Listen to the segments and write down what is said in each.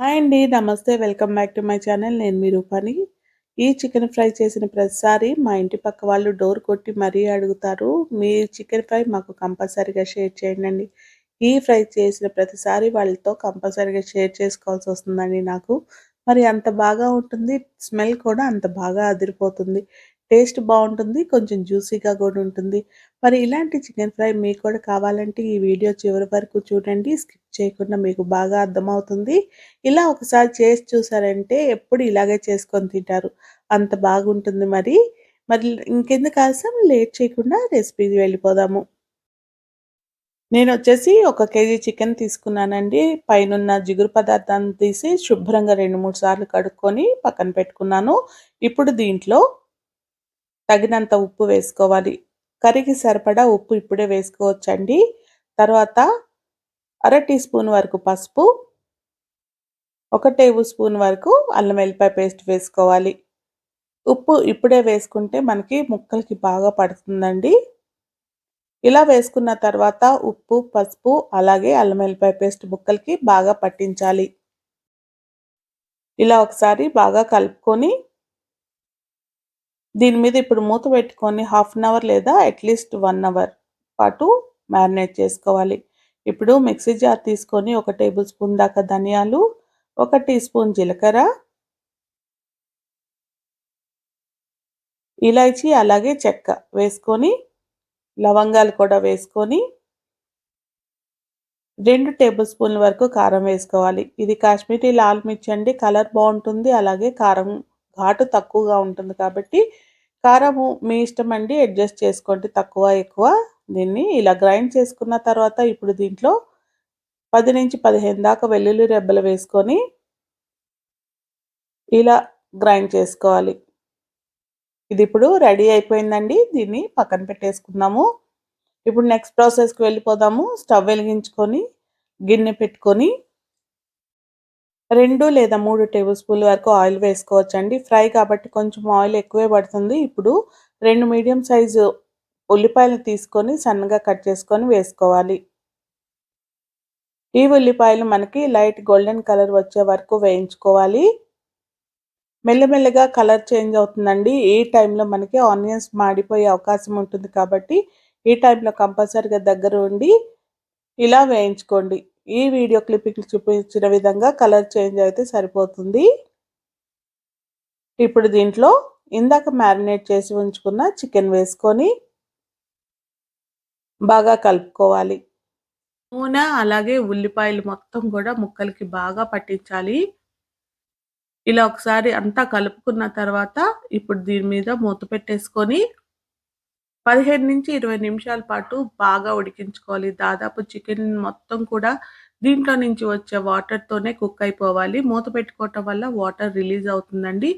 Hi అండి నమస్తే. Welcome back to my channel. నేను మీ రూపాని. ఈ చికెన్ ఫ్రై చేసిన ప్రతిసారి మా ఇంటి పక్క వాళ్ళు డోర్ కొట్టి మరీ అడుగుతారు. మీ చికెన్ ఫ్రై మాకు కంపల్సరీగా షేర్ చేయండి ఈ ఫ్రై చేసిన ప్రతిసారి వాళ్ళతో కంపల్సరీగా షేర్ చేసుకోవాల్సి వస్తుందండి నాకు. మరి అంత బాగా ఉంటుంది స్మెల్ కూడా అంత బాగా అదిరిపోతుంది. టేస్ట్ బాగుంటుంది కొంచెం జ్యూసీగా కూడా ఉంటుంది. మరి ఇలాంటి చికెన్ ఫ్రై మీకు కూడా కావాలంటే ఈ వీడియో చివరి వరకు చూడండి స్కిప్ చేయకుండా మీకు బాగా అర్థమవుతుంది. ఇలా ఒకసారి చేసి చూసారంటే ఎప్పుడు ఇలాగే చేసుకొని తింటారు. అంత బాగుంటుంది మరి. మరి ఇంకెందుకు ఆలస్యం? లేట్ చేయకుండా రెసిపీ వెళ్ళిపోదాము. నేను వచ్చేసి ఒక కేజీ చికెన్ తీసుకున్నానండి. పైన జిగురు పదార్థాన్ని తీసి శుభ్రంగా రెండు మూడు సార్లు కడుక్కొని పక్కన పెట్టుకున్నాను. ఇప్పుడు దీంట్లో తగినంత ఉప్పు వేసుకోవాలి. కర్రీకి సరిపడా ఉప్పు ఇప్పుడే వేసుకోవచ్చండి. తర్వాత అర టీ స్పూన్ వరకు పసుపు ఒక టేబుల్ స్పూన్ వరకు అల్లం వెల్లిపాయ పేస్ట్ వేసుకోవాలి. ఉప్పు ఇప్పుడే వేసుకుంటే మనకి ముక్కలకి బాగా పడుతుందండి. ఇలా వేసుకున్న తర్వాత ఉప్పు పసుపు అలాగే అల్లం వెల్లిపాయ పేస్ట్ ముక్కలకి బాగా పట్టించాలి. ఇలా ఒకసారి బాగా కలుపుకొని దీని మీద ఇప్పుడు మూత పెట్టుకొని హాఫ్ అన్ అవర్ లేదా అట్లీస్ట్ వన్ అవర్ పాటు మ్యారినేట్ చేసుకోవాలి. ఇప్పుడు మిక్సీ జార్ తీసుకొని ఒక టేబుల్ స్పూన్ దాకా ధనియాలు ఒక టీ స్పూన్ జీలకర్ర ఇలాచి అలాగే చెక్క వేసుకొని లవంగాలు కూడా వేసుకొని రెండు టేబుల్ స్పూన్ల వరకు కారం వేసుకోవాలి. ఇది కాశ్మీరీ లాల్ మిర్చి అండి కలర్ బాగుంటుంది అలాగే కారం ఘాటు తక్కువగా ఉంటుంది కాబట్టి కారము మీ ఇష్టం అండి అడ్జస్ట్ చేసుకోండి తక్కువ ఎక్కువ. దీన్ని ఇలా గ్రైండ్ చేసుకున్న తర్వాత ఇప్పుడు దీంట్లో పది నుంచి పదిహేను దాకా వెల్లుల్లి రెబ్బలు వేసుకొని ఇలా గ్రైండ్ చేసుకోవాలి. ఇది ఇప్పుడు రెడీ అయిపోయిందండి. దీన్ని పక్కన పెట్టేసుకున్నాము ఇప్పుడు నెక్స్ట్ ప్రాసెస్కి వెళ్ళిపోదాము. స్టవ్ వెలిగించుకొని గిన్నె పెట్టుకొని రెండు లేదా మూడు టేబుల్ స్పూన్ల వరకు ఆయిల్ వేసుకోవచ్చండి. ఫ్రై కాబట్టి కొంచెం ఆయిల్ ఎక్కువే పడుతుంది. ఇప్పుడు రెండు మీడియం సైజు ఉల్లిపాయలు తీసుకొని సన్నగా కట్ చేసుకొని వేసుకోవాలి. ఈ ఉల్లిపాయలు మనకి లైట్ గోల్డెన్ కలర్ వచ్చే వరకు వేయించుకోవాలి. మెల్లమెల్లగా కలర్ చేంజ్ అవుతుందండి. ఈ టైంలో మనకి ఆనియన్స్ మాడిపోయే అవకాశం ఉంటుంది కాబట్టి ఈ టైంలో కంపల్సరీగా దగ్గర ఉండి ఇలా వేయించుకోండి. ఈ వీడియో క్లిప్పింగ్ చూపించిన విధంగా కలర్ చేంజ్ అయితే సరిపోతుంది. ఇప్పుడు దీంట్లో ఇందాక మ్యారినేట్ చేసి ఉంచుకున్న చికెన్ వేసుకొని బాగా కలుపుకోవాలి. నూనె అలాగే ఉల్లిపాయలు మొత్తం కూడా ముక్కలకి బాగా పట్టించాలి. ఇలా ఒకసారి అంతా కలుపుకున్న తర్వాత ఇప్పుడు దీని మీద మూత పెట్టేసుకొని పదిహేను నుంచి ఇరవై నిమిషాల పాటు బాగా ఉడికించుకోవాలి. దాదాపు చికెన్ మొత్తం కూడా దీంట్లో నుంచి వచ్చే వాటర్తోనే కుక్ అయిపోవాలి. మూత పెట్టుకోవటం వల్ల వాటర్ రిలీజ్ అవుతుందండి.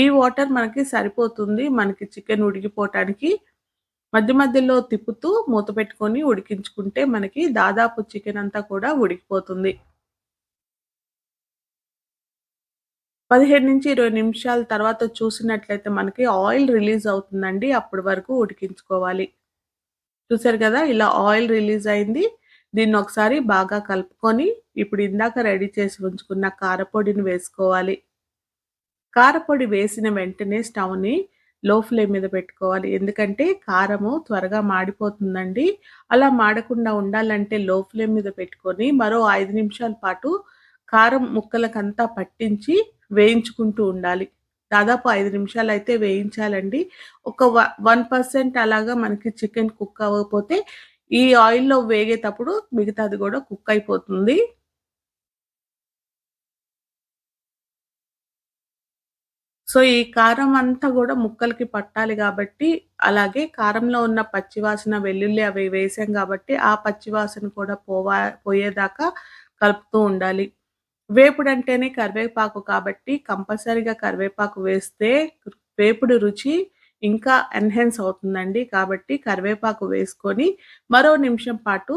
ఈ వాటర్ మనకి సరిపోతుంది మనకి చికెన్ ఉడికిపోవటానికి. మధ్య మధ్యలో తిప్పుతూ మూత పెట్టుకొని ఉడికించుకుంటే మనకి దాదాపు చికెన్ అంతా కూడా ఉడికిపోతుంది. పదిహేను నుంచి ఇరవై నిమిషాల తర్వాత చూసినట్లయితే మనకి ఆయిల్ రిలీజ్ అవుతుందండి. అప్పటి వరకు ఉడికించుకోవాలి. చూసారు కదా ఇలా ఆయిల్ రిలీజ్ అయింది. దీన్ని ఒకసారి బాగా కలుపుకొని ఇప్పుడు ఇందాక రెడీ చేసి ఉంచుకున్న కారపొడిని వేసుకోవాలి. కారపొడి వేసిన వెంటనే స్టవ్ని లో ఫ్లేమ్ మీద పెట్టుకోవాలి. ఎందుకంటే కారము త్వరగా మాడిపోతుందండి. అలా మాడకుండా ఉండాలంటే లో ఫ్లేమ్ మీద పెట్టుకొని మరో ఐదు నిమిషాల పాటు కారం ముక్కలకంతా పట్టించి వేయించుకుంటూ ఉండాలి. దాదాపు ఐదు నిమిషాలు అయితే వేయించాలండి. ఒక వన్ పర్సెంట్ అలాగా మనకి చికెన్ కుక్ అవ్వకపోతే ఈ ఆయిల్లో వేగేటప్పుడు మిగతాది కూడా కుక్ అయిపోతుంది. సో ఈ కారం అంతా కూడా ముక్కలకి పట్టాలి కాబట్టి అలాగే కారంలో ఉన్న పచ్చివాసన వెల్లుల్లి అవి వేసాం కాబట్టి ఆ పచ్చివాసన కూడా పోవా పోయేదాకా కలుపుతూ ఉండాలి. వేపుడు అంటేనే కరివేపాకు కాబట్టి కంపల్సరీగా కరివేపాకు వేస్తే వేపుడు రుచి ఇంకా ఎన్హెన్స్ అవుతుందండి. కాబట్టి కరివేపాకు వేసుకొని మరో నిమిషం పాటు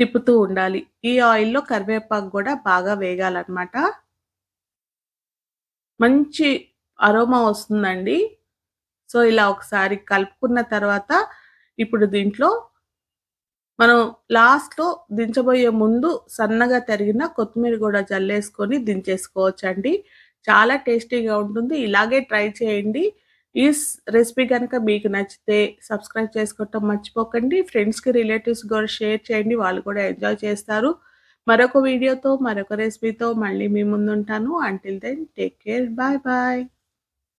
తిప్పుతూ ఉండాలి. ఈ ఆయిల్లో కరివేపాకు కూడా బాగా వేగాలన్నమాట. మంచి అరోమా వస్తుందండి. సో ఇలా ఒకసారి కలుపుకున్న తర్వాత ఇప్పుడు దీంట్లో మనం లాస్ట్‌లో దించబోయే ముందు సన్నగా తరిగిన కొత్తిమీర కూడా జల్లేసుకొని దించేసుకోవచ్చండి. చాలా టేస్టీగా ఉంటుంది. ఇలాగే ట్రై చేయండి. ఈ రెసిపీ కనుక మీకు నచ్చితే సబ్స్క్రైబ్ చేసుకోవటం మర్చిపోకండి. ఫ్రెండ్స్‌కి, రిలేటివ్స్ కూడా షేర్ చేయండి. వాళ్ళు కూడా ఎంజాయ్ చేస్తారు. మరొక వీడియోతో, మరొక రెసిపీతో మళ్ళీ మీ ముందుంటాను. Until then take care. Bye bye.